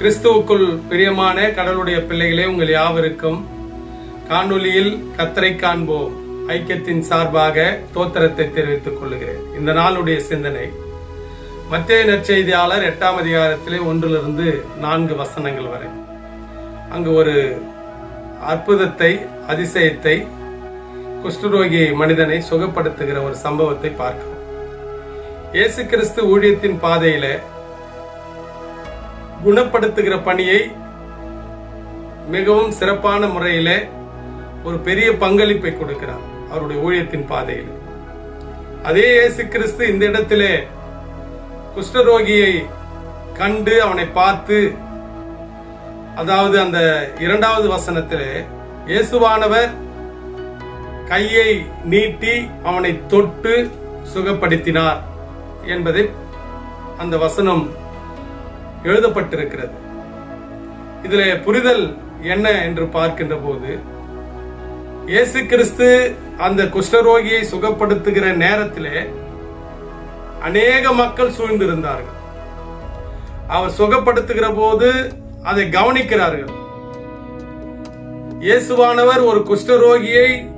கிறிஸ்துவுக்குள் பிரியமான கடவுளுடைய பிள்ளைகளே உங்கள் யாவருக்கும் காணொலியில் கத்தரை காண்போம். ஐக்கியத்தின் சார்பாக தோத்திரத்தை தெரிவித்துக் கொள்கிறேன். இந்த நாளுடைய சிந்தனை மத்திய நற்செய்தியாளர் எட்டாம் அதிகாரத்திலே ஒன்றிலிருந்து நான்கு வசனங்கள் வரை. அங்கு ஒரு அற்புதத்தை அதிசயத்தை குஷ்டரோகி மனிதனை சுகப்படுத்துகிற ஒரு சம்பவத்தை பார்க்கிறோம். இயேசு கிறிஸ்து ஊழியத்தின் பாதையில குணப்படுத்துகிற பணியை மிகவும் சிறப்பான முறையிலே ஒரு பெரிய பங்களிப்பை கொடுக்கிறார் அவருடைய ஊழியத்தின் பாதையில். அதே இயேசு கிறிஸ்து இந்த இடத்திலே குஷ்டரோகியை கண்டு அவனை பார்த்து அதாவது அந்த இரண்டாவது வசனத்திலே இயேசுவானவர் கையை நீட்டி அவனை தொட்டு சுகப்படுத்தினார் என்பதை அந்த வசனம் எழுதப்பட்டிருக்கிறது. இதில் புரிதல் என்ன என்று பார்க்கின்ற போது இயேசு கிறிஸ்து அந்த குஷ்டரோகியை சுகப்படுத்துகிற நேரத்திலே அநேக மக்கள் சூழ்ந்திருந்தார்கள். அவர் சுகப்படுத்துகிற போது அதை கவனிக்கிறார்கள். இயேசுவானவர் ஒரு குஷ்டரோகியை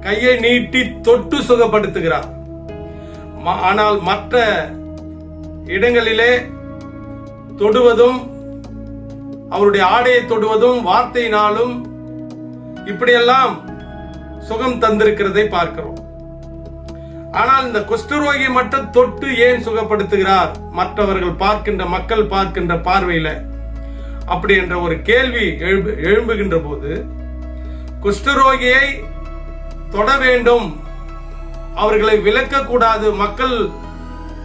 கையை நீட்டி தொட்டு சுகப்படுத்துகிறார். ம- ஆனால் மற்ற இடங்களிலே தொடுவதும் அவருடைய ஆடையை தொடுவதும் வார்த்தையினாலும் இப்படியெல்லாம் சுகம் தந்திருக்கிறதை பார்க்கிறோம். ஆனால் இந்த குஷ்டரோகி மட்டும் தொட்டு ஏன் சுகப்படுத்துகிறார்? மற்றவர்கள் பார்க்கின்ற மக்கள் பார்க்கின்ற பார்வையில அப்படி என்ற ஒரு கேள்வி எழும்பு எழும்புகின்ற போது குஷ்டரோகியை தொட வேண்டும். அவர்களை விளக்கக்கூடாது மக்கள்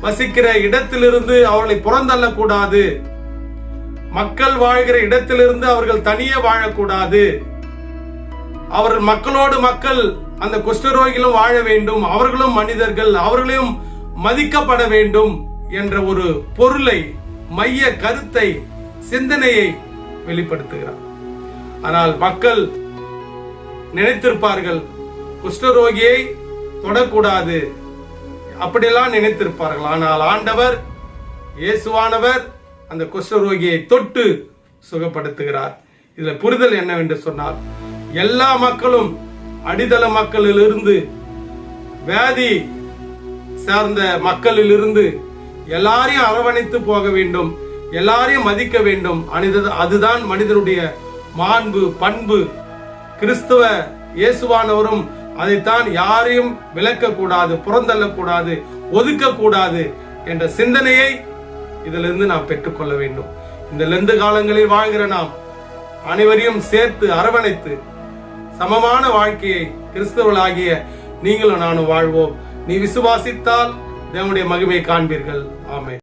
வசிக்கிற இடத்திலிருந்து அவர்களை புறந்தள்ளக்கூடாது. மக்கள் வாழ்கிற இடத்திலிருந்து அவர்கள் தனியே வாழக்கூடாது. அவர்கள் மக்களோடு மக்கள் அந்த குஷ்டரோகிகளும் வாழ வேண்டும். அவர்களும் மனிதர்கள் அவர்களையும் மதிக்கப்பட வேண்டும் என்ற ஒரு பொருளை மைய கருத்தை சிந்தனையை வெளிப்படுத்துகிறார். ஆனால் மக்கள் நினைத்திருப்பார்கள் குஷ்டரோகியை தொடக்கூடாது. அப்படியெல்லாம் நினைத்திருப்பார்கள். ஆனால் ஆண்டவர் இயேசுவானவர் அந்த குஷ்டரோகியை தொட்டு சுகப்படுத்துகிறார். இதுல புரிதல் என்னவென்று சொன்னால் எல்லா மக்களும் அடித்தள மக்களிலிருந்து வியாதி சார்ந்த மக்களிலிருந்து எல்லாரையும் அரவணைத்து போக வேண்டும் எல்லாரையும் மதிக்க வேண்டும். அனித அதுதான் மனிதனுடைய மாண்பு பண்பு. கிறிஸ்துவ இயேசுவானவரும் அதைத்தான் யாரையும் விளக்கக்கூடாது புறந்தள்ளக்கூடாது ஒதுக்கக்கூடாது என்ற சிந்தனையை இதிலிருந்து நாம் பெற்றுக்கொள்ள வேண்டும். இந்த லெந்து காலங்களில் வாழ்கிற நாம் அனைவரையும் சேர்த்து அரவணைத்து சமமான வாழ்க்கையை கிறிஸ்தவர்களாகிய நீங்களும் நானும் வாழ்வோம். நீ விசுவாசித்தால் தேவனுடைய மகிமை காண்பீர்கள். ஆமே